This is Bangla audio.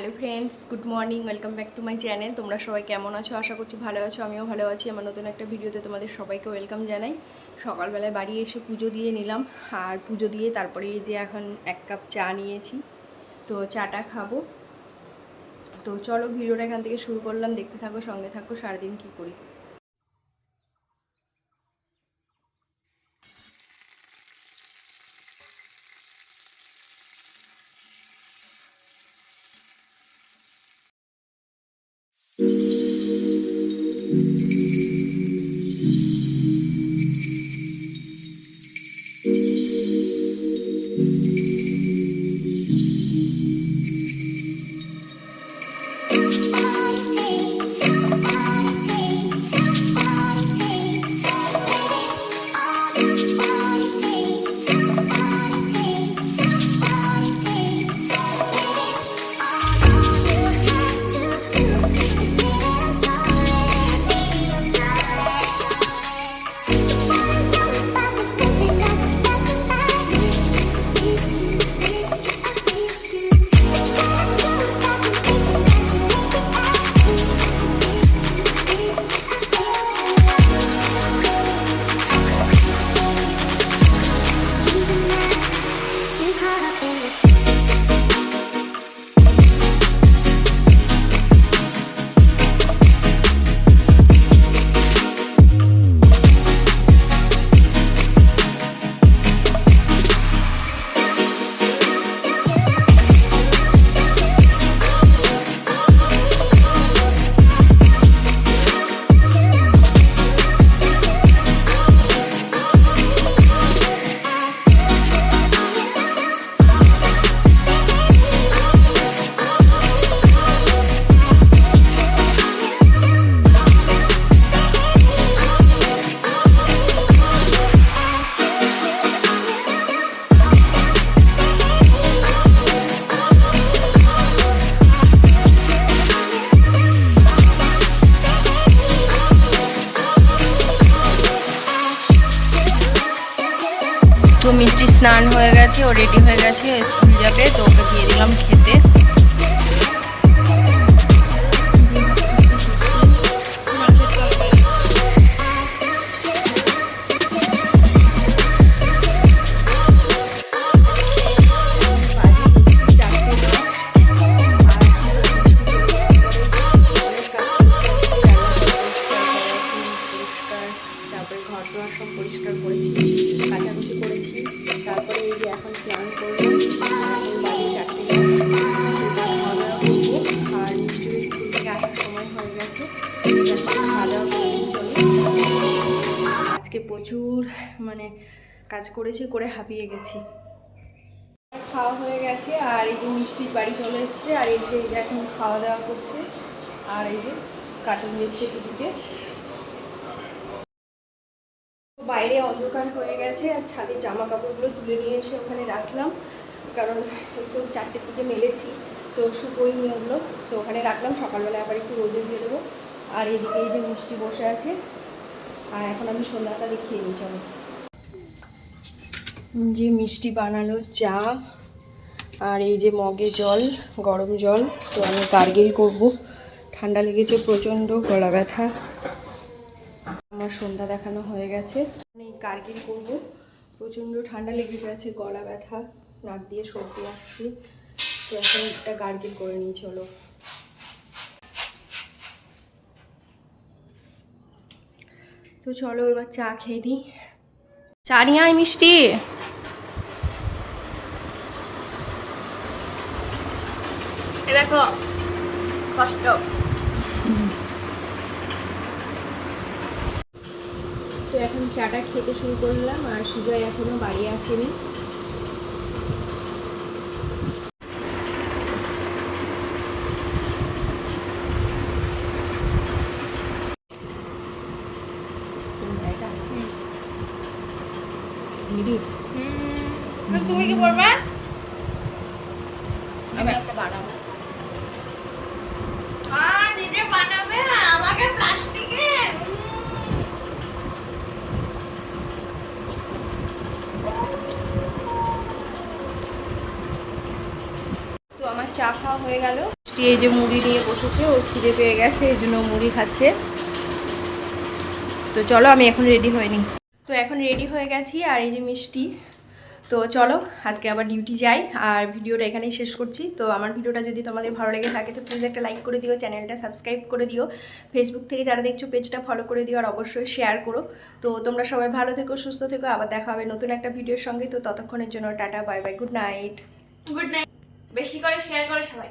Hello friends good morning welcome back to my channel তোমরা সবাই কেমন আছো? আশা করছি ভালো আছো, আমিও ভালো আছি। আমার নতুন একটা ভিডিওতে তোমাদের সবাইকে ওয়েলকাম জানাই। সকালবেলায় বাড়ি এসে পুজো দিয়ে নিলাম। আর পুজো দিয়ে তারপরে এই যে এখন এক কাপ চা নিয়েছি। তো চাটা খাব। তো চলো ভিডিওটা এখান থেকে শুরু করলাম। দেখতে থাকো, সঙ্গে থাকো, সারাদিন কী করি। স্নান হয়ে গেছে ও রেডি হয়ে গেছে স্কুল যাবে তো ওকে দিয়ে দিলাম খেতে। প্রচুর মানে কাজ করেছি, করে হাঁপিয়ে গেছি। খাওয়া হয়ে গেছে, আর এই যে মিষ্টির বাড়ি চলে এসছে, আর এসে এখন খাওয়া দাওয়া করছে, আর এই যে কার্টুন দিচ্ছে টিভিতে। বাইরে অন্ধকার হয়ে গেছে, আর ছাদের জামা কাপড়গুলো তুলে নিয়ে এসে ওখানে রাখলাম। কারণ তো চারটের দিকে মেলেছি, তো শুকোই নিয়ে তো ওখানে রাখলাম সকালবেলা আবার একটু রোদে দিয়ে দেবো। আর এদিকে এই যে মিষ্টি বসে আছে আর এখন আমি সন্ধ্যাটা দেখিয়ে নিই, চলো। যে মিষ্টি বানালো চা আর এই যে মগে জল, গরম জল, তো আমি গার্গেল করব। ঠান্ডা লেগেছে প্রচণ্ড, গলা ব্যথা। আমার সন্ধ্যা দেখানো হয়ে গেছে। আমি গার্গেল করব। প্রচণ্ড ঠান্ডা লেগে গেছে, গলা ব্যথা, নাক দিয়ে সর্দি আসছে। তো এখন একটা গার্গেল করে নিই, চলো। তো চলো এবার চা খেয়ে দিই চা নিয়ে আয় মিষ্টি। দেখো, কষ্ট। তো এখন চাটা খেতে শুরু করলাম আর সুজয় এখনও বাড়ি আসেনি। নিবি? তুমি কি করবে আমি একটা বানাবো। আর নিজে বানাবে? আমাকে প্লাস্টিকে? তো আমার চা খাওয়া হয়ে গেল। এই যে মুড়ি নিয়ে বসেছে ওর খিদে পেয়ে গেছে এই জন্য মুড়ি খাচ্ছে। তো চলো আমি এখন রেডি হয়ে নিই তো এখন রেডি হয়ে গেছি আর এই যে মিষ্টি। তো চলো, আজকে আবার ডিউটি যাই আর ভিডিওটা এখানেই শেষ করছি। তো আমার ভিডিওটা যদি তোমাদের ভালো লেগে থাকে, তো প্লিজ একটা লাইক করে দিও চ্যানেলটা সাবস্ক্রাইব করে দিও। ফেসবুক থেকে যারা দেখছ পেজটা ফলো করে দিও আর অবশ্যই শেয়ার করো। তো তোমরা সবাই ভালো থেকো, সুস্থ থেকো। আবার দেখা হবে নতুন একটা ভিডিওর সঙ্গে। তো ততক্ষণের জন্য tata bye bye good night good night বেশি করে শেয়ার করে সবাই।